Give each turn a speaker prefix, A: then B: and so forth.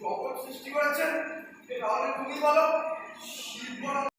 A: জগৎ সৃষ্টি করেছেন তাহলে তুমি বলো শিল্প